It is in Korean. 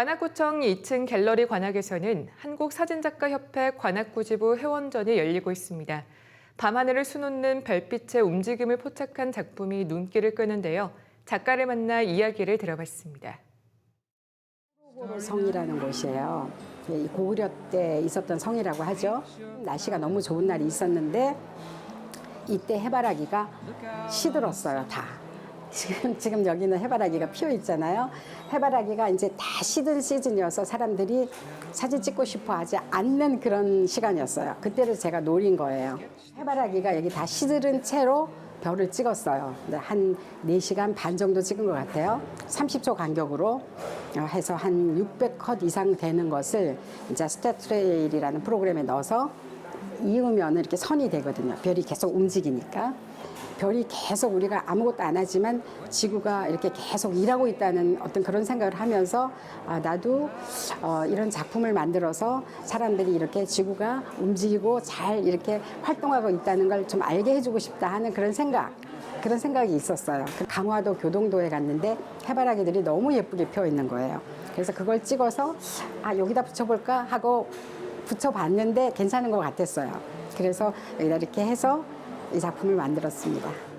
관악구청 2층 갤러리 관악에서는 한국사진작가협회 관악구지부 회원전이 열리고 있습니다. 밤하늘을 수놓는 별빛의 움직임을 포착한 작품이 눈길을 끄는데요. 작가를 만나 이야기를 들어봤습니다. 성이라는 곳이에요. 이 고구려 때 있었던 성이라고 하죠. 날씨가 너무 좋은 날이 있었는데 이때 해바라기가 시들었어요, 다. 지금, 지금 여기는 해바라기가 피어 있잖아요. 해바라기가 이제 다 시든 시즌이어서 사람들이 사진 찍고 싶어 하지 않는 그런 시간이었어요. 그때를 제가 노린 거예요. 해바라기가 여기 다 시들은 채로 별을 찍었어요. 한 4시간 반 정도 찍은 것 같아요. 30초 간격으로 어, 해서 한 600컷 이상 되는 것을 이제 스태트레일이라는 프로그램에 넣어서 이으면 이렇게 선이 되거든요. 별이 계속 움직이니까. 별이 계속 우리가 아무것도 안 하지만 지구가 이렇게 계속 일하고 있다는 어떤 그런 생각을 하면서 아, 나도 어, 이런 작품을 만들어서 사람들이 이렇게 지구가 움직이고 잘 이렇게 활동하고 있다는 걸 좀 알게 해주고 싶다 하는 그런 생각. 그런 생각이 있었어요. 그 강화도 교동도에 갔는데 해바라기들이 너무 예쁘게 피어 있는 거예요. 그래서 그걸 찍어서 아 여기다 붙여볼까 하고 붙여봤는데 괜찮은 것 같았어요. 그래서 여기다 이렇게 해서 이 작품을 만들었습니다.